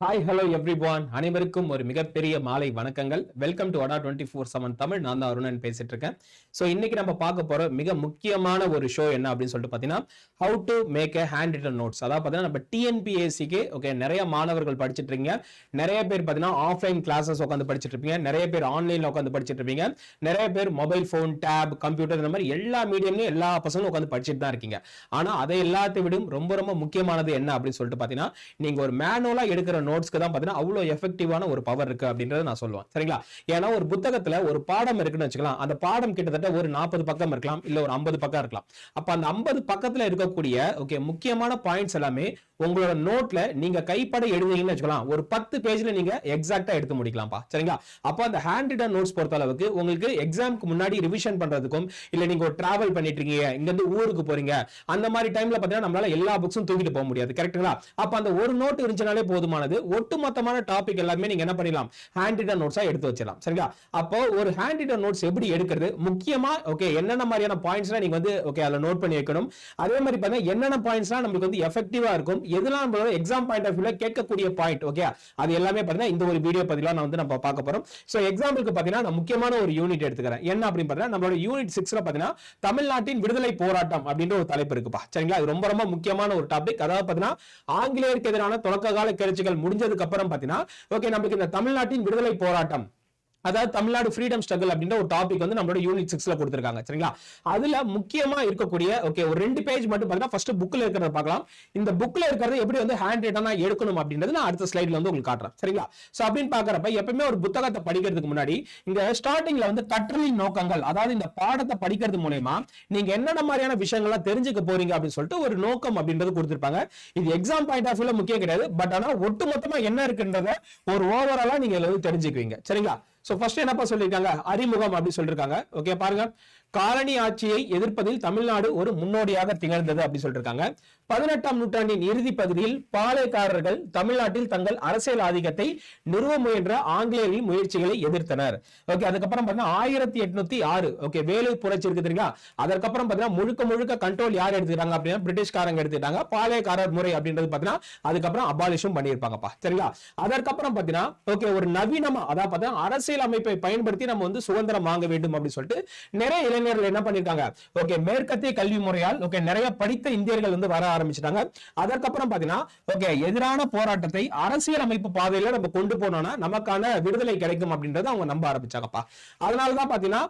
Hi hello everyone அனைவருக்கும் ஒரு மிகப்பெரிய மாலை வணக்கங்கள். Welcome to Adda twenty four seven Tamil நான் தான் அருணன் பேசிட்டு இருக்கேன் ஸோ இன்னைக்கு நம்ம பார்க்க போற மிக முக்கியமான ஒரு ஷோ என்ன அப்படின்னு சொல்லிட்டு பார்த்தீங்கன்னா how to make a handwritten notes அதாவது பார்த்தீங்கன்னா நம்ம டிஎன்பிஎஸ்சிக்கு ஓகே நிறைய மாணவர்கள் படிச்சிட்டு இருக்கீங்க நிறைய பேர் பார்த்தீங்கன்னா ஆஃப்லைன் கிளாஸஸ் உட்காந்து படிச்சுட்டு இருப்பீங்க நிறைய பேர் ஆன்லைனில் உட்காந்து படிச்சுட்டு இருப்பீங்க நிறைய பேர் மொபைல் ஃபோன் டேப் கம்ப்யூட்டர் இந்த மாதிரி எல்லா மீடியம்லையும் எல்லா பசங்களும் உட்காந்து படிச்சுட்டு தான் இருக்கீங்க. ஆனால் அதை எல்லாத்தை விடும் ரொம்ப ரொம்ப முக்கியமானது என்ன அப்படின்னு சொல்லிட்டு பார்த்தீங்கன்னா நீங்க ஒரு மேனுவலாக எடுக்கிற நோட்ஸ்க்கு தான் பார்த்தீங்கன்னா அவ்வளோ எஃபெக்டிவான ஒரு பவர் இருக்கு அப்படின்றத நான் சொல்லுவேன். சரிங்களா? ஏன்னா ஒரு புத்தகத்துல ஒரு பாடம் இருக்குன்னு வச்சுக்கலாம். அந்த பாடம் கிட்டத்தட்ட ஒரு நாற்பது பக்கம் இருக்கலாம். இல்லை ஒரு ஐம்பது பக்கம் இருக்கலாம். அப்ப அந்த ஐம்பது பக்கத்துல இருக்கக்கூடிய ஓகே முக்கியமான பாயிண்ட்ஸ் எல்லாமே உங்களோட நோட்ல நீங்க கைப்பட எழுதுனீங்கன்னு வச்சுக்கலாம். ஒரு பத்து பேஜ்ல நீங்க எக்ஸாக்டா எடுத்து முடிக்கலாம்ப்பா. சரிங்களா? அப்போ அந்த ஹேண்ட் ரிட்டன் நோட்ஸ் பொறுத்த அளவுக்கு உங்களுக்கு எக்ஸாம்க்கு முன்னாடி ரிவிஷன் பண்றதுக்கும் இல்ல நீங்க ஒரு டிராவல் பண்ணிட்டு இருக்கீங்க இங்க இருந்து ஊருக்கு போறீங்க அந்த மாதிரி டைம்ல பாத்தீங்கன்னா நம்மளால எல்லா புக்ஸும் தூக்கிட்டு போக முடியாது. கரெக்ட்டுங்களா அப்ப அந்த ஒரு நோட் இருந்துச்சுனாலே போதுமானது. ஒட்டுமொத்தமான டாபிக் எல்லாமே நீங்க என்ன பண்ணிடலாம்? ஹேண்ட் ரிட்டன் நோட்ஸா எடுத்து வச்சிடலாம். சரிங்களா? அப்போ ஒரு ஹேண்ட் ரிட்டன் நோட்ஸ் எப்படி எடுக்கிறது? முக்கியமா ஓகே என்னென்ன மாதிரியான பாயிண்ட்ஸ்லாம் நீங்க வந்து ஓகே அதில் நோட் பண்ணி வைக்கணும். அதே மாதிரி பார்த்தீங்கன்னா என்னென்ன பாயிண்ட்ஸ்லாம் நம்மளுக்கு வந்து எஃபெக்டிவா இருக்கும்? எதெல்லாம் நம்மளோட எக்ஸாம் பாயிண்ட் ஆஃப் வியூல கேட்கக்கூடிய பாயிண்ட் ஓகே அது எல்லாமே பார்த்தீங்கன்னா இந்த ஒரு வீடியோ பதிலாக நான் வந்து நம்ம பார்க்க போறோம். ஸோ எக்ஸாம்பிளுக்கு பார்த்தீங்கன்னா நான் முக்கியமான ஒரு யூனிட் எடுத்துக்கிறேன். என்ன அப்படின்னு பார்த்தீங்கன்னா நம்மளோட யூனிட் சிக்ஸ்ல பார்த்தீங்கன்னா தமிழ்நாட்டின் விடுதலை போராட்டம் அப்படின்ற ஒரு தலைப்பு இருக்குப்பா. சரிங்களா? அது ரொம்ப ரொம்ப முக்கியமான ஒரு டாபிக் அதாவது பார்த்தீங்கன்னா ஆங்கிலேயருக்கு எதிரான தொடக்க கால கிளர்ச்சிகள் முடிஞ்சதுக்கு அப்புறம் பார்த்தீங்கன்னா ஓகே நம்மளுக்கு இந்த தமிழ்நாட்டின் விடுதலை போராட்டம். அதாவது தமிழ்நாடு ஃப்ரீடம் ஸ்ட்ரகிள் அப்படின்ற ஒரு டாபிக் வந்து நம்மளோட யூனிட் சிக்ஸ்ல கொடுத்துருக்காங்க. சரிங்களா? அதுல முக்கியமா இருக்கக்கூடிய ஓகே ஒரு ரெண்டு பேஜ் மட்டும் பார்த்தீங்கன்னா ஃபர்ஸ்ட் புக்ல இருக்கிறத பார்க்கலாம். இந்த புக்ல இருக்கிறத எப்படி வந்து ஹேண்ட் ரைட்டா எடுக்கணும் அப்படின்றது நான் அடுத்த ஸ்லைட்ல வந்து உங்களுக்கு காட்டுறேன். சரிங்களா? சோ அப்படின்னு பாக்குறப்ப எப்பவுமே ஒரு புத்தகத்தை படிக்கிறதுக்கு முன்னாடி இந்த ஸ்டார்டிங்ல வந்து கற்றலின் நோக்கங்கள் அதாவது இந்த பாடத்தை படிக்கிறது மூலயமா நீங்க என்னென்ன மாதிரியான விஷயங்கள்லாம் தெரிஞ்சுக்க போறீங்க அப்படின்னு சொல்லிட்டு ஒரு நோக்கம் அப்படின்றது கொடுத்துருப்பாங்க. இது எக்ஸாம் பாயிண்ட் ஆஃப் வியூல முக்கியம் கிடையாது பட் ஆனா ஒட்டுமொத்தமா என்ன இருக்குன்றத ஒரு ஓவராலா நீங்க தெரிஞ்சுக்குவீங்க. சரிங்களா? சோ ஃபர்ஸ்ட் என்னப்பா சொல்லியிருக்காங்க? அறிமுகம் அப்படின்னு சொல்லிருக்காங்க ஓகே பாருங்க. காலனி ஆட்சியை எதிர்ப்பதில் தமிழ்நாடு ஒரு முன்னோடியாக திகழ்ந்தது அப்படி சொல்லிருக்காங்க. பதினெட்டாம் நூற்றாண்டின் இறுதி பகுதியில் பாளையக்காரர்கள் தமிழ்நாட்டில் தங்கள் அரசியல் ஆதிக்கத்தை நிறுவ முயன்ற ஆங்கிலேயரின் முயற்சிகளை எதிர்த்தனர். ஓகே அதுக்கப்புறம் பார்த்தீங்கன்னா ஆயிரத்தி எட்நூத்தி ஆறு. ஓகே வேலூர் புரட்சி இருக்கு தெரியுங்களா? அதற்கப்புறம் பார்த்தீங்கன்னா முழுக்க முழுக்க கண்ட்ரோல் யார் எடுத்துக்கிறாங்க அப்படின்னா பிரிட்டிஷ்காரங்க எடுத்துட்டாங்க பாளையக்காரர் முறை அப்படின்றது பாத்தீங்கன்னா அதுக்கப்புறம் அபாலிஷும் பண்ணியிருப்பாங்கப்பா. சரிங்களா? அதற்கப்புறம் பாத்தீங்கன்னா ஓகே ஒரு நவீனமா அதாவது பார்த்தீங்கன்னா அரசியல் அமைப்பை பயன்படுத்தி நம்ம வந்து சுதந்திரம் வாங்க வேண்டும் அப்படின்னு சொல்லிட்டு நிறைய இளைஞர்கள் என்ன பண்ணிருக்காங்க? ஓகே மேற்கத்திய கல்வி முறையால் ஓகே நிறைய படித்த இந்தியர்கள் வந்து வர ஆரம்பிச்சிட்டாங்க. அதற்கப்புறம் பாத்தீங்கன்னா ஓகே எதிரான போராட்டத்தை அரசியல் அமைப்பு பாதையில நம்ம கொண்டு போனோம்னா நமக்கான விடுதலை கிடைக்கும் அப்படின்றத அவங்க நம்ப ஆரம்பிச்சாங்கப்பா. அதனாலதான் பாத்தீங்கன்னா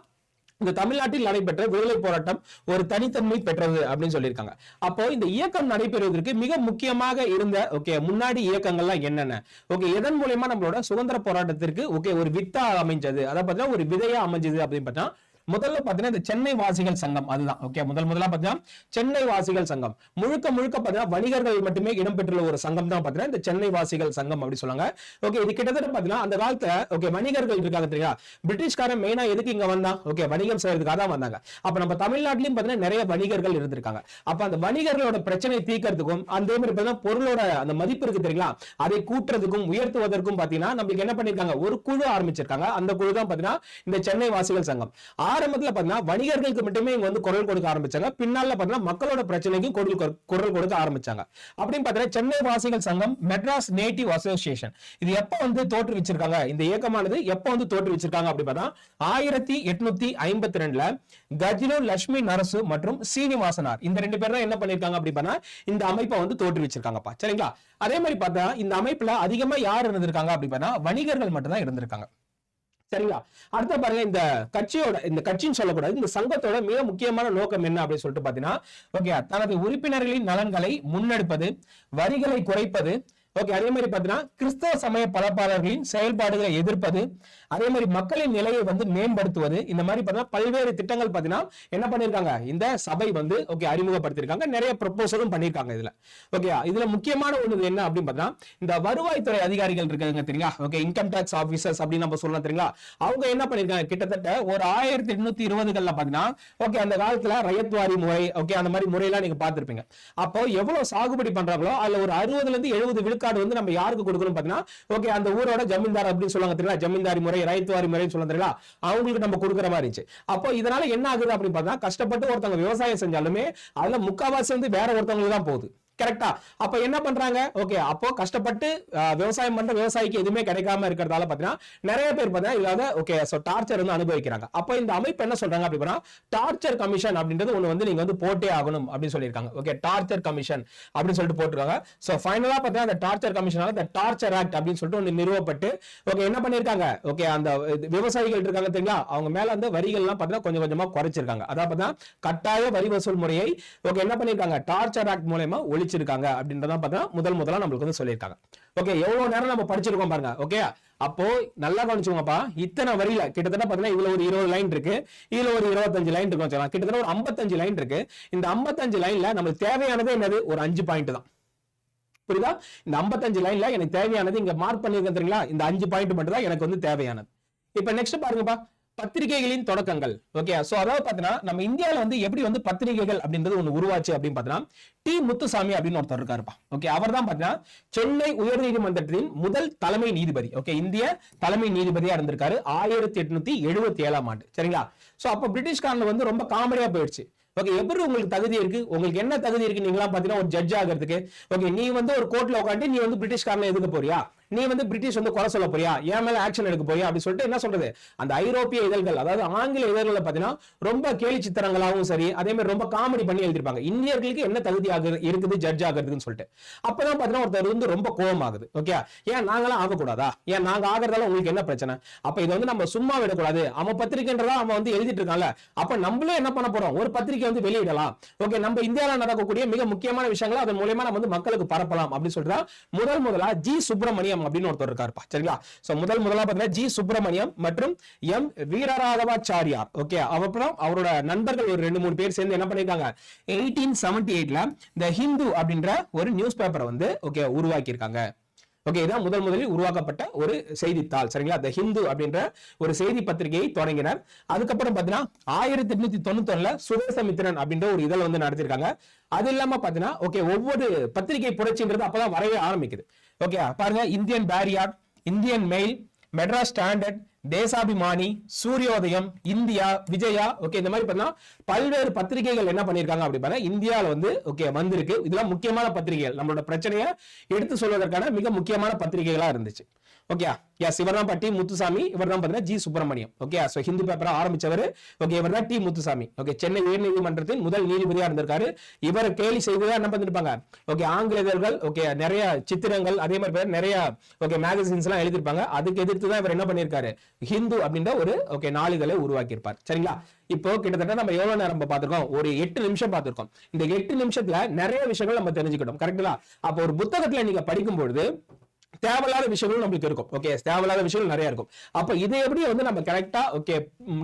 இந்த தமிழ்நாட்டில் நடைபெற்ற விடுதலை போராட்டம் ஒரு தனித்தன்மை பெற்றது அப்படின்னு சொல்லியிருக்காங்க. அப்போ இந்த இயக்கம் நடைபெறுவதற்கு மிக முக்கியமாக இருந்த ஓகே முன்னாடி இயக்கங்கள்லாம் என்னென்ன? ஓகே எதன் மூலயமா நம்மளோட சுதந்திர போராட்டத்திற்கு ஓகே ஒரு வித்தா அமைஞ்சது அதை பார்த்தீங்கன்னா ஒரு விதையா அமைஞ்சது அப்படின்னு பார்த்தா முதல்ல பாத்தீங்கன்னா இந்த சென்னை வாசிகள் சங்கம் அதுதான் ஓகே முதல் முதல்ல பாத்தீங்கன்னா சென்னை வாசிகள் சங்கம். முழுக்க முழுக்க பாத்தீங்கன்னா வணிகர்கள் மட்டுமே இடம்பெற்றுள்ள ஒரு சங்கம் தான் பாத்தீங்கன்னா இந்த சென்னை வாசிகள் சங்கம் அப்படி சொல்லுவாங்க. ஓகே இது கிட்டத்தட்ட பாத்தீங்கன்னா அந்த காலத்துல ஓகே வணிகர்கள் இருக்காங்க தெரியா பிரிட்டிஷ்காரன் மெயினா எதுக்கு இங்க வந்தான்? ஓகே வணிகம் செய்யறதுக்காக தான் வந்தாங்க. அப்ப நம்ம தமிழ்நாட்டிலும் பாத்தீங்கன்னா நிறைய வணிகர்கள் இருந்திருக்காங்க. அப்ப அந்த வணிகர்களோட பிரச்சனை தீர்க்கறதுக்கும் அதே மாதிரி பாத்தீங்கன்னா பொருளோட அந்த மதிப்பு இருக்கு தெரியுங்களா? அதை கூட்டுறதுக்கும் உயர்த்துவதற்கும் பாத்தீங்கன்னா நம்மளுக்கு என்ன பண்ணிருக்காங்க? ஒரு குழு ஆரம்பிச்சிருக்காங்க. அந்த குழு தான் பாத்தீங்கன்னா இந்த சென்னை வாசிகள் சங்கம். ஆரம்பத்தில் பார்த்தீங்கன்னா வணிகர்களுக்கு மட்டுமே இங்க வந்து குரல் கொடுக்க ஆரம்பிச்சாங்க. பின்னால பார்த்தீங்கன்னா மக்களோட பிரச்சனைக்கும் குரல் குரல் கொடுக்க ஆரம்பிச்சாங்க. அப்படின்னு பார்த்தீங்கன்னா சென்னை வாசிகள் சங்கம் மெட்ராஸ் நேட்டிவ் அசோசியேஷன். இது எப்ப வந்து தோற்றுவிச்சிருக்காங்க இந்த இயக்கமானது எப்ப வந்து தோற்றுவிச்சிருக்காங்க அப்படி பார்த்தா ஆயிரத்தி எட்நூத்தி ஐம்பத்தி ரெண்டுல கஜினு லட்சுமி நரசு மற்றும் சீனிவாசனார். இந்த ரெண்டு பேர் தான் என்ன பண்ணிருக்காங்க அப்படி பார்த்தா இந்த அமைப்பை வந்து தோற்றுவிச்சிருக்காங்கப்பா சரிங்களா? அதே மாதிரி பார்த்தா இந்த அமைப்புல அதிகமா யார் இருந்திருக்காங்க அப்படி பார்த்தா வணிகர்கள் மட்டும் தான் இருந்திருக்காங்க. சரிங்களா? அடுத்த பாருங்க இந்த கட்சியோட இந்த கட்சின்னு சொல்லக்கூடாது இந்த சங்கத்தோட மிக முக்கியமான நோக்கம் என்ன அப்படின்னு சொல்லிட்டு பாத்தீங்கன்னா ஓகே தனது உறுப்பினர்களின் நலன்களை முன்னெடுப்பது வரிகளை குறைப்பது ஓகே அதே மாதிரி பார்த்தீங்கன்னா கிறிஸ்தவ சமய பலப்பாளர்களின் செயல்பாடுகளை எதிர்ப்பது அதே மாதிரி மக்களின் நிலையை வந்து மேம்படுத்துவது இந்த மாதிரி பார்த்தீங்கன்னா பல்வேறு திட்டங்கள் பார்த்தீங்கன்னா என்ன பண்ணிருக்காங்க இந்த சபை வந்து ஓகே அறிமுகப்படுத்தியிருக்காங்க. நிறைய ப்ரொப்போசலும் பண்ணியிருக்காங்க இதுல. ஓகே இதுல முக்கியமான ஒன்று என்ன அப்படின்னு பார்த்தீங்கன்னா இந்த வருவாய்த்துறை அதிகாரிகள் இருக்காங்க தெரியுங்களா? ஓகே இன்கம் டேக்ஸ் ஆஃபீஸர்ஸ் அப்படின்னு நம்ம சொல்லலாம் தெரியுங்களா? அவங்க என்ன பண்ணிருக்காங்க கிட்டத்தட்ட ஒரு ஆயிரத்தி எண்ணூத்தி இருபதுகள்ல பார்த்தீங்கன்னா ஓகே அந்த காலத்துல ரயத்வாரி முறை ஓகே அந்த மாதிரி முறையெல்லாம் நீங்க பார்த்துருப்பீங்க. அப்போ எவ்வளவு சாகுபடி பண்றாங்களோ அதுல ஒரு அறுபதுல இருந்து எழுபது விழுக்க கார்டு வந்து நம்ம யாருக்கு கொடுக்கணும் பாத்தீங்கன்னா ஓகே அந்த ஊரோட ஜமீன்தார் அப்படின்னு சொல்லுவாங்க தெரியல ஜமீன்தாரி முறை ரைத்துவாரி முறைன்னு சொல்லுவாங்க தெரியல அவங்களுக்கு நம்ம கொடுக்குற மாதிரி இருந்துச்சு. அப்போ இதனால என்ன ஆகுது அப்படின்னு பார்த்தா கஷ்டப்பட்டு ஒருத்தவங்க விவசாயம் செஞ்சாலுமே அதுல முக்காவாசி வந்து வேற ஒருத்தவங்களுக்கு தான் போகுது. கரெக்டா அப்ப என்ன பண்றாங்க? ஓகே அப்போ கஷ்டப்பட்டு விவசாயம் பண்ற விவசாயிக்கு எதுவுமே கிடைக்காம இருக்கிறதால பாத்தீங்கன்னா நிறைய பேர் பாத்தீங்கன்னா இல்லாத ஓகே சோ டார்ச்சர் வந்து அனுபவிக்கிறாங்க. அப்ப இந்த அமைப்பு என்ன சொல்றாங்க அப்படின்னா டார்ச்சர் கமிஷன் அப்படின்றது ஒண்ணு வந்து நீங்க வந்து போட்டே ஆகணும் அப்படின்னு சொல்லியிருக்காங்க. ஓகே டார்ச்சர் கமிஷன் அப்படின்னு சொல்லிட்டு போட்டுருக்காங்க. சோ ஃபைனலா பாத்தீங்கன்னா அந்த டார்ச்சர் கமிஷனால இந்த டார்ச்சர் ஆக்ட் அப்படின்னு சொல்லிட்டு ஒண்ணு நிறுவப்பட்டு ஓகே என்ன பண்ணிருக்காங்க ஓகே அந்த விவசாயிகள் இருக்காங்க தெரியுங்களா? அவங்க மேல அந்த வரிகள்லாம் பாத்தீங்கன்னா கொஞ்சம் கொஞ்சமா குறைச்சிருக்காங்க. அதாவது பாத்தீங்கன்னா கட்டாய வரி வசூல் முறையை ஓகே என்ன பண்ணிருக்காங்க டார்ச்சர் ஆக்ட் மூலயமா ஒழிச்சிருக்காங்க அப்படின்றதான் பார்த்தீங்கன்னா முதல் முதலா நம்மளுக்கு வந்து சொல்லியிருக்காங்க. ஓகே எவ்வளவு நேரம் நம்ம படிச்சிருக்கோம் பாருங்க ஓகே அப்போ நல்லா கவனிச்சுக்கோங்கப்பா இத்தனை வரியில கிட்டத்தட்ட பாத்தீங்கன்னா இவ்வளவு ஒரு இருபது லைன் இருக்கு. இதுல ஒரு இருபத்தஞ்சு லைன் இருக்கு வச்சுக்கலாம் கிட்டத்தட்ட ஒரு 55 லைன் இருக்கு. இந்த 55 லைன்ல நம்மளுக்கு தேவையானது என்னது? ஒரு அஞ்சு பாயிண்ட் தான். புரியுதா? இந்த 55 லைன்ல எனக்கு தேவையானது இங்க மார்க் பண்ணிருக்கேன் இந்த அஞ்சு பாயிண்ட் மட்டும் தான் எனக்கு வந்து தேவையானது. இப்ப நெக்ஸ்ட் பாருங்கப்பா பத்திரிகைகளின் தொடக்கங்கள். ஓகே சோ அதாவது பாத்தீங்கன்னா நம்ம இந்தியாவில வந்து எப்படி வந்து பத்திரிகைகள் அப்படின்றது ஒண்ணு உருவாச்சு அப்படின்னு பாத்தீங்கன்னா டி. முத்துசாமி அப்படின்னு ஒருத்தர் இருக்காருப்பா. ஓகே அவர் தான் பாத்தீங்கன்னா சென்னை உயர்நீதிமன்றத்தின் முதல் தலைமை நீதிபதி. ஓகே இந்திய தலைமை நீதிபதியா இருந்திருக்காரு. ஆயிரத்தி எட்நூத்தி எழுபத்தி ஏழாம் ஆண்டு. சரிங்களா? சோ அப்ப பிரிட்டிஷ்காரன்ல வந்து ரொம்ப காமெடியா போயிடுச்சு. ஓகே எப்படி உங்களுக்கு தகுதி இருக்கு? உங்களுக்கு என்ன தகுதி இருக்கு? நீங்களாம் பாத்தீங்கன்னா ஒரு ஜட்ஜ் ஆகிறதுக்கு. ஓகே நீ வந்து ஒரு கோர்ட்ல உட்காந்து நீ வந்து பிரிட்டிஷ்காரனை எதுக்க போறியா? நீ வந்து பிரிட்டிஷ் வந்து குறை சொல்ல போறியா? என் மேல ஆக்ஷன் எடுக்க போறியா? அப்படின்னு சொல்லிட்டு என்ன சொல்றது? அந்த ஐரோப்பிய இதழ்கள் அதாவது ஆங்கில இதழ்களை பாத்தீங்கன்னா ரொம்ப கேலி சித்திரங்களாகவும் சரி அதே மாதிரி ரொம்ப காமெடி பண்ணி எழுதிருப்பாங்க இந்தியர்களுக்கு என்ன தகுதி ஆகு இருக்குது ஜட்ஜ் ஆகிறதுன்னு சொல்லிட்டு. அப்பதான் பாத்தீங்கன்னா ஒருத்தர் வந்து ரொம்ப கோபம் ஆகுது ஓகே ஏன் நாங்களாம் ஆகக்கூடாதா? ஏன் நாங்க ஆகிறதால உங்களுக்கு என்ன பிரச்சனை? அப்ப இதை வந்து நம்ம சும்மா விடக்கூடாது. அவன் பத்திரிகைன்றதா அவன் வந்து எழுதிட்டு இருக்கான்ல. அப்ப நம்மளே என்ன பண்ண போறோம்? ஒரு பத்திரிக்கை வந்து வெளியிடலாம். ஓகே நம்ம இந்தியாவில் நடக்கக்கூடிய மிக முக்கியமான விஷயங்களை அதன் மூலயமா நம்ம வந்து மக்களுக்கு பரப்பலாம் அப்படின்னு சொல்லிட்டு முதல் முதலா ஜி சுப்பிரமணியம் சுப்பிரமணியம் அப்படின்னு ஒருத்தர் இருக்காருப்பா. சரிங்களா? சோ முதல் முதலா பாத்தீங்கன்னா ஜி சுப்பிரமணியம் மற்றும் எம் வீரராகவாச்சாரியார். ஓகே அப்புறம் அவரோட நண்பர்கள் ஒரு ரெண்டு மூணு பேர் சேர்ந்து என்ன பண்ணியிருக்காங்க? எயிட்டீன் செவன்டி எயிட்ல த ஹிந்து அப்படின்ற ஒரு நியூஸ் பேப்பரை வந்து ஓகே உருவாக்கி இருக்காங்க ஓகே இதான் முதல் முதலில் உருவாக்கப்பட்ட ஒரு செய்தித்தாள். சரிங்களா? த ஹிந்து அப்படின்ற ஒரு செய்தி பத்திரிகையை தொடங்கினார். அதுக்கப்புறம் பாத்தீங்கன்னா ஆயிரத்தி எட்நூத்தி தொண்ணூத்தொன்னுல சுதேசமித்திரன் அப்படின்ற ஒரு இதழ் வந்து நடத்திருக்காங்க அது இல்லாம பாத்தீங்கன்னா ஓகே ஒவ்வொரு பத்திரிகை புரட்சின்றது அப்பதான் வரவே ஆரம்பிக்குது. ஓகே பாருங்க Indian Periyar Indian mail Madras standard Deshabhimani Suryodayam India Vijaya okay இந்த மாதிரி பார்த்தீங்கன்னா பல்வேறு பத்திரிகைகள் என்ன பண்ணியிருக்காங்க அப்படி பார்த்தா இந்தியாவில் வந்து ஓகே வந்திருக்கு. இதெல்லாம் முக்கியமான பத்திரிகைகள். நம்மளோட பிரச்சனையை எடுத்து சொல்வதற்கான மிக முக்கியமான பத்திரிகைகளா இருந்துச்சு. ஓகே எஸ் இவர் தான் பட்டி முத்துசாமி இவர் தான் பார்த்தீங்கன்னா G Subramaniam. Okay so Hindu பேப்பரா ஆரம்பிச்சவர். ஓகே இவர் தான் டி முத்துசாமி. ஓகே சென்னை உயர்நீதிமன்றத்தின் முதல் நீதிபதியாக இருந்திருக்காரு. இவர் கேலி செய்ததாக என்ன பண்ணிருப்பாங்க? ஓகே ஆங்கிலேயர்கள் ஓகே நிறைய சித்திரங்கள் அதே மாதிரி நிறைய ஓகே மேகசின்ஸ் எல்லாம் எழுதிருப்பாங்க அதுக்கு எதிர்த்து தான் இவர் என்ன பண்ணிருக்காரு ஹிந்து அப்படின்ற ஒரு ஓகே நாளிதழை உருவாக்கியிருப்பார். சரிங்களா? இப்போ கிட்டத்தட்ட நம்ம எவ்வளவு நேரம் பார்த்திருக்கோம்? ஒரு எட்டு நிமிஷம் பார்த்திருக்கோம். இந்த எட்டு நிமிஷத்துல நிறைய விஷயங்கள் நம்ம தெரிஞ்சுக்கிட்டோம். கரெக்டுங்களா அப்போ ஒரு புத்தகத்துல நீங்க படிக்கும் பொழுது தேவையில்லாத விஷயங்களும் நம்மளுக்கு இருக்கும். ஓகே தேவையில்லாத விஷயங்கள் நிறைய இருக்கும். அப்ப இதை எப்படி வந்து நம்ம கரெக்டா ஓகே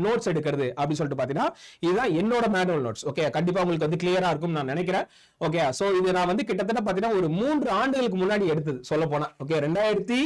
நோட்ஸ் எடுக்கிறது அப்படின்னு சொல்லிட்டு பாத்தீங்கன்னா இதுதான் என்னோட மேனுவல் நோட்ஸ் ஓகே கண்டிப்பா உங்களுக்கு வந்து கிளியரா இருக்கும் நான் நினைக்கிறேன். ஓகே சோ இது நான் வந்து கிட்டத்தட்ட பாத்தீங்கன்னா ஒரு மூன்று ஆண்டுகளுக்கு முன்னாடி எடுத்தது சொல்ல போனா. ஓகே ரெண்டாயிரத்தி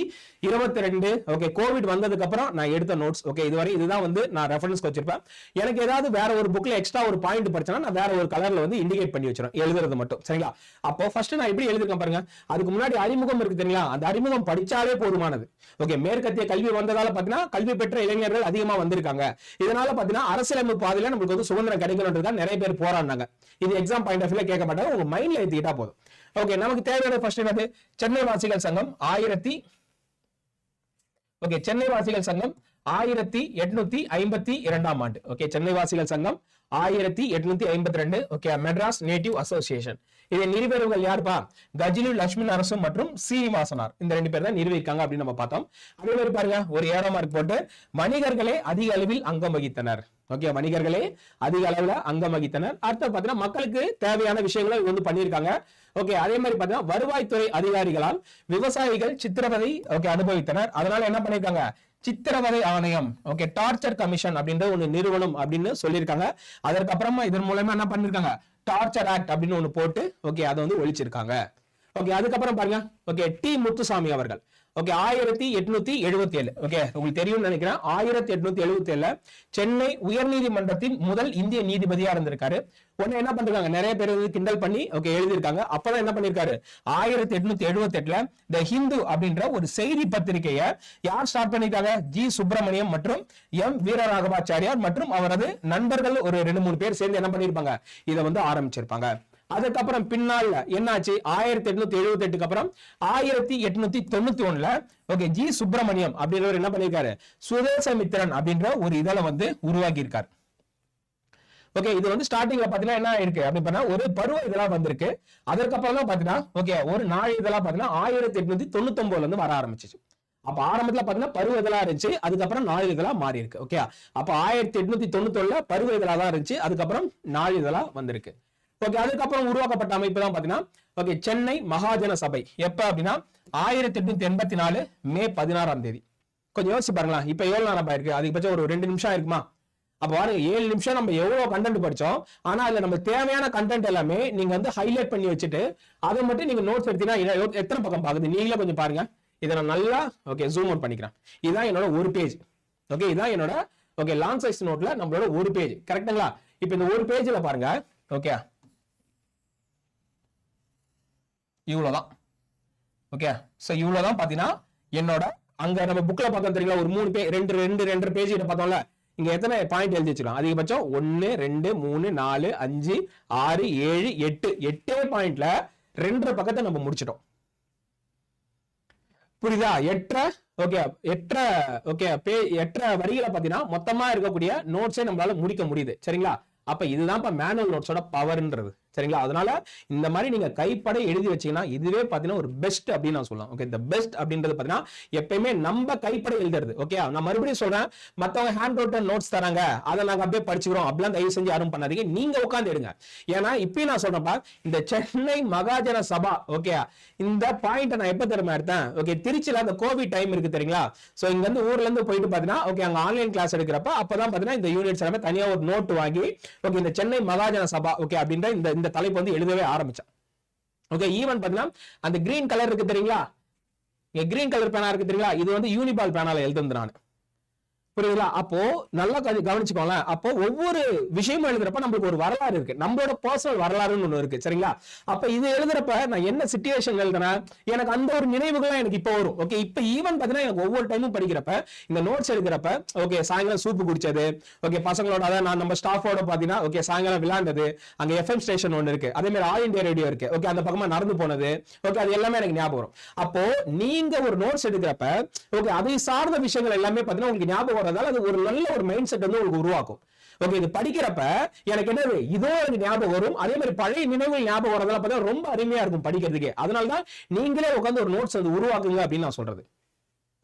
இருபத்தி ரெண்டு ஓகே கோவிட் வந்ததுக்கு அப்புறம் நான் எடுத்த நோட்ஸ் ஓகே இதுவரை இதுதான் வந்து நான் ரெஃபரன்ஸ் வச்சிருப்பேன். எனக்கு ஏதாவது வேற ஒரு புக்ல எக்ஸ்ட்ரா ஒரு பாயிண்ட் படிச்சேன்னா நான் வேற ஒரு கலர்ல வந்து இண்டிகேட் பண்ணி வச்சிரும் எழுதுறது மட்டும். சரிங்களா? அப்போ ஃபர்ஸ்ட் நான் எப்படி எழுதிருக்கேன் பாருங்க. அதுக்கு முன்னாடி அறிமுகம் இருக்கு தெரியுங்களா? அந்த அறிமுகம் படிச்சாலே போதுமானது. ஓகே மேற்கத்திய கல்வி வந்ததால பாத்தீங்கன்னா கல்வி பெற்ற இளைஞர்கள் அதிகமா வந்திருக்காங்க. இதனால பாத்தீங்கன்னா அரசியலமைப்பு பாதையில நம்மளுக்கு வந்து சுதந்திரம் கிடைக்கணுன்றதுக்காக நிறைய பேர் போராடினாங்க. இது எக்ஸாம் பாயிண்ட் ஆஃப் வியூல கேட்க உங்க மைண்ட்ல ஏத்திக்கிட்டா போதும். ஓகே நமக்கு தேவையான ஃபர்ஸ்ட் என்னது? சென்னை வாசிகள் சங்கம் ஆயிரத்தி ஓகே சென்னை வாசிகள் சங்கம் ஆயிரத்தி எட்நூத்தி ஐம்பத்தி இரண்டாம் ஆண்டு. ஓகே சென்னை வாசிகள் சங்கம் ஆயிரத்தி எட்நூத்தி ஐம்பத்தி ரெண்டு ஓகே மெட்ராஸ் நேட்டிவ் அசோசியேஷன் இதை நிறுவனர்கள் யாருப்பா? கஜினி லட்சுமி அரசு மற்றும் சீனிவாசனார். இந்த ரெண்டு பேர் தான் நிறுவிக்காங்க அப்படின்னு நம்ம பார்த்தோம். அதே மாதிரி பாருங்க ஒரு ஏரோ மார்க் போட்டு வணிகர்களே அதிக அளவில் அங்கம் வகித்தனர். ஓகே வணிகர்களே அதிக அளவுல அங்கம் வகித்தனர். அடுத்து பாத்தீங்கன்னா மக்களுக்கு தேவையான விஷயங்களை வந்து பண்ணியிருக்காங்க. ஓகே அதே மாதிரி பாத்தீங்கன்னா வருவாய்த்துறை அதிகாரிகளால் விவசாயிகள் சித்திரவதை ஓகே அனுபவித்தனர். அதனால என்ன பண்ணிருக்காங்க சித்திரவதை ஆணையம். ஓகே டார்ச்சர் கமிஷன் அப்படின்ற ஒரு நிறுவனம் அப்படின்னு சொல்லியிருக்காங்க. அதற்கப்புறமா இதன் மூலமா என்ன பண்ணிருக்காங்க? டார்ச்சர் ஆக்ட் அப்படின்னு ஒண்ணு போட்டு ஓகே அதை வந்து ஒழிச்சிருக்காங்க. ஓகே அதுக்கப்புறம் பாருங்க. ஓகே டி முத்துசாமி அவர்கள். ஓகே ஆயிரத்தி எட்நூத்தி எழுபத்தி ஏழு. ஓகே உங்களுக்கு தெரியும்னு நினைக்கிறேன். ஆயிரத்தி எட்நூத்தி எழுபத்தி ஏழுல சென்னை உயர்நீதிமன்றத்தின் முதல் இந்திய நீதிபதியா இருந்திருக்காரு. உடனே என்ன பண்றாங்க நிறைய பேர் வந்து கிண்டல் பண்ணி ஓகே எழுதியிருக்காங்க. அப்பதான் என்ன பண்ணிருக்காரு? ஆயிரத்தி எட்நூத்தி எழுபத்தி எட்டுல த ஹிந்து அப்படின்ற ஒரு செய்தி பத்திரிகையை யார் ஸ்டார்ட் பண்ணிருக்காங்க? ஜி சுப்பிரமணியம் மற்றும் எம் வீரராகவாச்சாரியார் மற்றும் அவரது நண்பர்கள் ஒரு ரெண்டு மூணு பேர் சேர்ந்து என்ன பண்ணிருப்பாங்க? இதை வந்து ஆரம்பிச்சிருப்பாங்க. அதுக்கப்புறம் பின்னால என்னாச்சு? ஆயிரத்தி எட்நூத்தி எழுபத்தி எட்டுக்கு அப்புறம் ஆயிரத்தி எட்நூத்தி தொண்ணூத்தி ஒண்ணுல ஓகே ஜி. சுப்பிரமணியம் அப்படின்றவர் என்ன பண்ணியிருக்காரு? சுதேசமித்திரன் அப்படின்ற ஒரு இதழை வந்து உருவாக்கி இருக்கார் ஓகே இது வந்து ஸ்டார்டிங்ல பாத்தீங்கன்னா என்ன இருக்கு அப்படின்னு பண்ணா ஒரு பருவ இதெல்லாம் வந்திருக்கு. அதற்கப்புறம் தான் பாத்தீங்கன்னா ஓகே ஒரு நாள் இதெல்லாம் பாத்தீங்கன்னா ஆயிரத்தி எட்நூத்தி தொண்ணூத்தி ஒன்பதுல இருந்து வர ஆரம்பிச்சிச்சு. அப்ப ஆரம்பத்துல பாத்தீங்கன்னா பருவ இதழா இருந்துச்சு அதுக்கப்புறம் நாலு இதழா மாறி இருக்கு ஓகே அப்ப ஆயிரத்தி எட்நூத்தி தொண்ணூத்தி ஒண்ணுல பருவ இதழா தான் இருந்துச்சு அதுக்கப்புறம் நாலு இதழா வந்திருக்கு. ஓகே அதுக்கப்புறம் உருவாக்கப்பட்ட அமைப்பு தான் பாத்தீங்கன்னா ஓகே சென்னை மகாஜன சபை எப்ப அப்படின்னா ஆயிரத்தி எட்நூத்தி எண்பத்தி நாலு மே பதினாறாம் தேதி. கொஞ்சம் யோசிச்சு பாருங்களேன் இப்ப எவ்வளவு நேரம் இருக்கு அதிகபட்சம் ஒரு ரெண்டு நிமிஷம் இருக்குமா அப்ப பாருங்க ஏழு நிமிஷம் நம்ம எவ்வளவு கண்டென்ட் படிச்சோம் ஆனா அதுல நம்ம தேவையான கண்டென்ட் எல்லாமே நீங்க வந்து ஹைலைட் பண்ணி வச்சுட்டு அதை மட்டும் நீங்க நோட்ஸ் எடுத்தீங்கன்னா எத்தனை பக்கம் பாக்குது நீங்களே கொஞ்சம் பாருங்க. இதை நான் நல்லா ஓகே ஜூம் அவுட் பண்ணிக்கிறேன். இதுதான் என்னோட ஒரு பேஜ் ஓகே இதான் என்னோட ஓகே லாங் சைஸ் நோட்ல நம்மளோட ஒரு பேஜ் கரெக்ட்டுங்களா இப்போ இந்த ஒரு பேஜ்ல பாருங்க ஓகே இவ்வளவுதான். ஓகே சோ இவ்வளவுதான் பாத்தீங்கன்னா என்னோட அங்க நம்ம புக்ல பார்த்தோம் தெரியுங்களா? ஒரு மூணு பேஜ் ரெண்டு ரெண்டு ரெண்டு பேஜ் பார்த்தோம்ல? இங்க எத்தனை பாயிண்ட் எழுதி வச்சிருக்கோம் அதிகபட்சம் ஒன்னு ரெண்டு மூணு நாலு அஞ்சு ஆறு ஏழு எட்டு. எட்டே பாயிண்ட்ல ரெண்டரை பக்கத்தை நம்ம முடிச்சிட்டோம். புரியுதா? எட்டரை ஓகே எட்டரை ஓகே பே எட்டரை வரிகளை பார்த்தீங்கன்னா மொத்தமா இருக்கக்கூடிய நோட்ஸே நம்மளால முடிக்க முடியுது. சரிங்களா? அப்ப இதுதான் இப்ப மேனுவல் நோட்ஸோட பவர்ன்றது சரிங்களா? அதனால இந்த மாதிரி நீங்க கைப்பட எழுதி வச்சீங்கன்னா இதுவே பாத்தீங்கன்னா ஒரு பெஸ்ட் அப்படின்னு நான் சொல்லலாம். ஓகே இந்த பெஸ்ட் அப்படின்றது பாத்தீங்கன்னா எப்பயுமே நம்ம கைப்பட எழுதுறது. ஓகே நான் மறுபடியும் சொல்றேன் மத்தவங்க ஹேண்ட் ரோட்டன் நோட்ஸ் தராங்க. அதை நாங்க அப்படியே படிச்சுக்கிறோம். அப்படிலாம் தயவு செஞ்சு யாரும் பண்ணாதீங்க. நீங்க உட்காந்து எடுங்க ஏன்னா இப்பயும் நான் சொல்றேன்ப்பா இந்த சென்னை மகாஜன சபா ஓகே இந்த பாயிண்ட் நான் எப்ப தெரியுமா எடுத்தேன்? ஓகே திருச்சியில அந்த கோவிட் டைம் இருக்கு தெரியுங்களா? சோ இங்க இருந்து ஊர்ல இருந்து போயிட்டு பாத்தீங்கன்னா ஓகே அங்க ஆன்லைன் கிளாஸ் எடுக்கிறப்ப அப்பதான் பாத்தீங்கன்னா இந்த யூனிட்ஸ் எல்லாமே தனியா ஒரு நோட் வாங்கி ஓகே இந்த சென்னை மகாஜன சபா ஓகே அப்படின்ற இந்த இந்த தலைப்பு வந்து எழுதவே ஆரம்பிச்சேன். ஓகே ஈவன் பாத்தீங்கன்னா அந்த கிரீன் கலர் இருக்கு தெரியுங்களா? இங்க கிரீன் கலர் பேனா இருக்கு தெரியுங்களா? இது வந்து யூனிபால் பேனால எழுதுனது நான். புரியுதுங்களா? அப்போ நல்லா கவனிச்சுக்கோங்களேன். அப்போ ஒவ்வொரு விஷயமும் எழுதுறப்ப நம்மளுக்கு ஒரு வரலாறு இருக்கு. நம்மளோட பர்சனல் வரலாறுன்னு ஒண்ணு இருக்கு. சரிங்களா? அப்ப இது எழுதுறப்ப நான் என்ன சுச்சுவேஷன் எழுதுறேன்? எனக்கு அந்த ஒரு நினைவுகள்லாம் எனக்கு இப்போ வரும். ஓகே இப்போ ஈவன் பாத்தீங்கன்னா எனக்கு ஒவ்வொரு டைமும் படிக்கிறப்ப இந்த நோட்ஸ் எடுக்கிறப்ப ஓகே சாயங்காலம் சூப்பு குடிச்சது. ஓகே பசங்களோட அதான் நான் நம்ம ஸ்டாஃபோட பாத்தீங்கன்னா ஓகே சாயங்காலம் விளையாண்டது. அங்க எஃப்எம் ஸ்டேஷன் ஒன்று இருக்கு. அதே மாதிரி ஆல் இந்தியா ரேடியோ இருக்கு. ஓகே அந்த பக்கமா நடந்து போனது. ஓகே அது எல்லாமே எனக்கு ஞாபகம் வரும். அப்போ நீங்க ஒரு நோட்ஸ் எடுக்கிறப்ப ஓகே அதை சார்ந்த விஷயங்கள் எல்லாமே பாத்தீங்கன்னா உங்களுக்கு ஞாபகம் வரதால அது ஒரு நல்ல ஒரு மைண்ட் செட் வந்து உங்களுக்கு உருவாக்கும். ஓகே இது படிக்கிறப்ப எனக்கு என்னது? இதோ எனக்கு ஞாபகம் வரும். அதே மாதிரி பழைய நினைவுகள் ஞாபகம் வரதெல்லாம் பார்த்தா ரொம்ப அருமையா இருக்கும் படிக்கிறதுக்கே. அதனால தான் நீங்களே உட்காந்து ஒரு நோட்ஸ் வந்து உருவாக்குங்க அப்படின்னு நான் சொல்றது.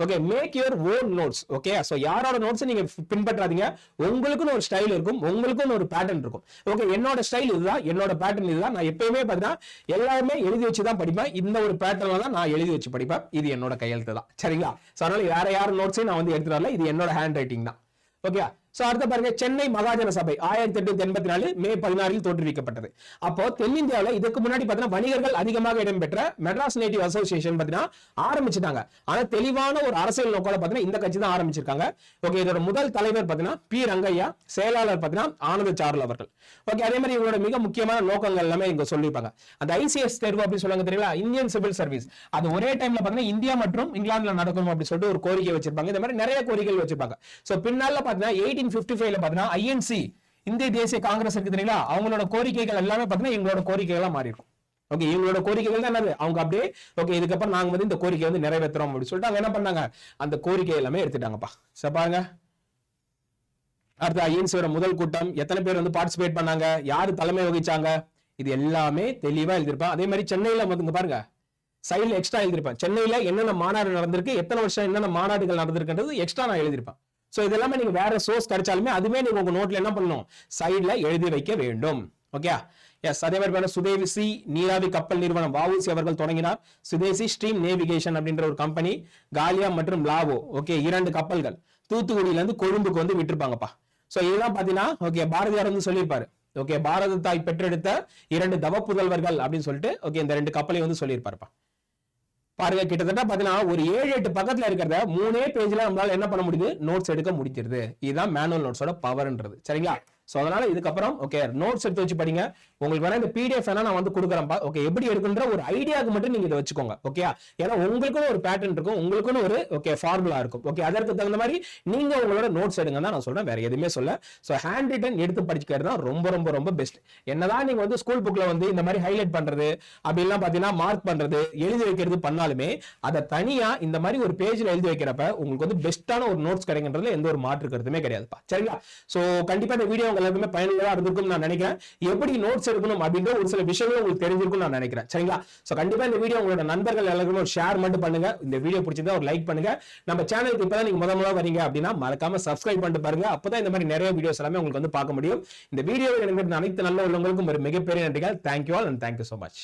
Okay make your own notes okay so யாரோட நோட்ஸ் நீங்க பின்பற்றாதீங்க. உங்களுக்குன்னு ஒரு ஸ்டைல் இருக்கும். உங்களுக்குன்னு ஒரு பேட்டர்ன் இருக்கும். ஓகே என்னோட ஸ்டைல் இதுதான். என்னோட பேட்டர்ன் இதுதான். நான் எப்பயுமே பார்த்தீங்கன்னா எல்லாருமே எழுதி வச்சு தான் படிப்பேன். இந்த ஒரு பேட்டர்ல தான் நான் எழுதி வச்சு படிப்பேன். இது என்னோட கையெழுத்து தான். சரிங்களா? ஸோ அதனால வேற யார் நோட்ஸையும் நான் வந்து எடுத்துட்டு வரல. இது என்னோட ஹேண்ட் ரைட்டிங் தான். ஓகே ஸோ அடுத்த பாருங்க சென்னை மகாஜன சபை ஆயிரத்தி எட்நூத்தி எண்பத்தி நாலு மே பதினாறில் தோற்றுவிக்கப்பட்டது. அப்போ தென்னிந்தியாவில் இதுக்கு முன்னாடி பார்த்தீங்கன்னா வணிகர்கள் அதிகமாக இடம்பெற்ற மெட்ராஸ் நேட்டிவ் அசோசியேஷன் பாத்தீங்கன்னா ஆரம்பிச்சிட்டாங்க. ஆனா தெளிவான ஒரு அரசியல் நோக்கோட பாத்தீங்கன்னா இந்த கட்சி தான் ஆரம்பிச்சிருக்காங்க. ஓகே இதோட முதல் தலைவர் பாத்தீங்கன்னா பி. ரங்கையா செயலாளர் பாத்தீங்கன்னா ஆனந்த சாருல் அவர்கள். ஓகே அதே மாதிரி இவங்களோட மிக முக்கியமான நோக்கங்கள் எல்லாமே இங்க சொல்லியிருப்பாங்க. அந்த ஐசிஎஸ் தேர்வு அப்படின்னு சொல்லுவாங்க தெரியுங்களா? இந்தியன் சிவில் சர்வீஸ் அது ஒரே டைம்ல பாத்தீங்கன்னா இந்தியா மற்றும் இங்கிலாந்துல நடக்கணும் அப்படின்னு சொல்லிட்டு ஒரு கோரிக்கை வச்சிருப்பாங்க. இந்த மாதிரி நிறைய கோரிக்கைகள் வச்சிருப்பாங்க. ஸோ பின்னால எயிட்டி நைன்டீன் பிப்டி ஃபைவ்ல பார்த்தீங்கன்னா ஐஎன்சி இந்திய தேசிய காங்கிரஸ் இருக்கு தெரியுங்களா அவங்களோட கோரிக்கைகள் எல்லாமே பாத்தீங்கன்னா எங்களோட கோரிக்கைகளாக மாறி இருக்கும் ஓகே இவங்களோட கோரிக்கைகள் தான் என்னது? அவங்க அப்படியே ஓகே இதுக்கப்புறம் நாங்க வந்து இந்த கோரிக்கை வந்து நிறைவேற்றுறோம் அப்படின்னு சொல்லிட்டு அவங்க என்ன பண்ணாங்க? அந்த கோரிக்கை எல்லாமே எடுத்துட்டாங்கப்பா. சரி பாருங்க. அடுத்து ஐஎன்சியோட முதல் கூட்டம். எத்தனை பேர் வந்து பார்ட்டிசிபேட் பண்ணாங்க? யாரு தலைமை வகிச்சாங்க? இது எல்லாமே தெளிவா எழுதியிருப்பான். அதே மாதிரி சென்னையில வந்து பாருங்க. சைடுல எக்ஸ்ட்ரா எழுதியிருப்பேன். சென்னையில என்னென்ன மாநாடு நடந்திருக்கு? எத்தனை வருஷம் என்னென்ன மாநாடுகள் நடந்திருக்குன்றது எக்ஸ்ட்ரா நான் எழுதியிருப்பேன். சோ இது நீங்கள் நீங்க வேற சோர்ஸ் கிடைச்சாலுமே அதுவே நீங்க உங்க நோட்டில் என்ன பண்ணணும்? சைடுல எழுதி வைக்க வேண்டும். ஓகே எஸ் அதே மாதிரி சுதேசி நீராவி கப்பல் நிறுவனம் வாவுசி அவர்கள் தொடங்கினார். சுதேசி ஸ்ட்ரீம் நேவிகேஷன் அப்படின்ற ஒரு கம்பெனி காலியா மற்றும் லாவோ ஓகே இரண்டு கப்பல்கள். தூத்துக்குடியிலேருந்து கொழும்புக்கு வந்து விட்டுருப்பாங்கப்பா. சோ இதெல்லாம் பாத்தீங்கன்னா ஓகே பாரதியார் வந்து சொல்லியிருப்பாரு. ஓகே பாரத தாய் பெற்றெடுத்த இரண்டு தவ புதல்வர்கள் அப்படின்னு சொல்லிட்டு ஓகே இந்த ரெண்டு கப்பலையும் வந்து சொல்லியிருப்பாருப்பா. பாருங்க கிட்டத்தட்ட பாத்தீங்கன்னா ஒரு ஏழு எட்டு பக்கத்துல இருக்கிறத மூணே பேஜ்ல நம்மளால என்ன பண்ண முடியுது? நோட்ஸ் எடுக்க முடிக்கிறது இதுதான் மேனுவல் நோட்ஸோட பவர்ன்றது சரிங்களா? ஸோ அதனால இதுக்கப்புறம் ஓகே நோட்ஸ் எடுத்து வச்சு படிங்க. உங்களுக்கு வேணா இந்த பிடிஎஃப் வேணா நான் வந்து கொடுக்குறேன்ப்பா ஓகே எப்படி எடுக்குன்ற ஒரு ஐடியாவுக்கு மட்டும் நீங்க இதை வச்சுக்கோங்க ஓகே ஏன்னா உங்களுக்குன்னு ஒரு பேட்டர்ன் இருக்கும் உங்களுக்குன்னு ஒரு ஓகே ஃபார்முலா இருக்கும் ஓகே அதற்கு தகுந்த மாதிரி நீங்க உங்களோட நோட்ஸ் எடுங்க தான் நான் சொல்றேன் வேற எதுவுமே சொல்ல. ஸோ ஹேண்ட் ரிட்டன் எடுத்து படிக்கிறது தான் ரொம்ப ரொம்ப ரொம்ப பெஸ்ட் என்னதான் நீங்க வந்து ஸ்கூல் புக்ல வந்து இந்த மாதிரி ஹைலைட் பண்றது அப்படிலாம் பாத்தீங்கன்னா மார்க் பண்றது எழுதி வைக்கிறது பண்ணாலுமே அதை தனியா இந்த மாதிரி ஒரு பேஜ்ல எழுதி வைக்கிறப்ப உங்களுக்கு வந்து பெஸ்ட்டான ஒரு நோட்ஸ் கிடைக்கின்றதுல எந்த ஒரு மாற்று கருத்துமே கிடையாதுப்பா. சரிங்களா? ஸோ கண்டிப்பா இந்த வீடியோ உங்களுக்கு எல்லாருக்குமே பயனுள்ளதா இருந்திருக்கும் நான் நினைக்கிறேன். எப்படி நோட்ஸ் எடுக்கணும் அப்படின்ற ஒரு சில விஷயங்கள் உங்களுக்கு தெரிஞ்சிருக்கும் நான் நினைக்கிறேன். சரிங்களா? ஸோ கண்டிப்பா இந்த வீடியோ உங்களோட நண்பர்கள் எல்லாருக்குமே ஒரு ஷேர் மட்டும் பண்ணுங்க. இந்த வீடியோ பிடிச்சிருந்தா ஒரு லைக் பண்ணுங்க. நம்ம சேனலுக்கு இப்பதான் நீங்க முத முதல்ல வரீங்க அப்படின்னா மறக்காம சப்ஸ்கிரைப் பண்ணிட்டு பாருங்க. அப்பதான் இந்த மாதிரி நிறைய வீடியோஸ் எல்லாமே உங்களுக்கு வந்து பார்க்க முடியும். இந்த வீடியோ எனக்கு அனைத்து நல்ல உள்ளவங்களுக்கும் ஒரு மிகப்பெரிய நன்றிகள். Thank you all and thank you so much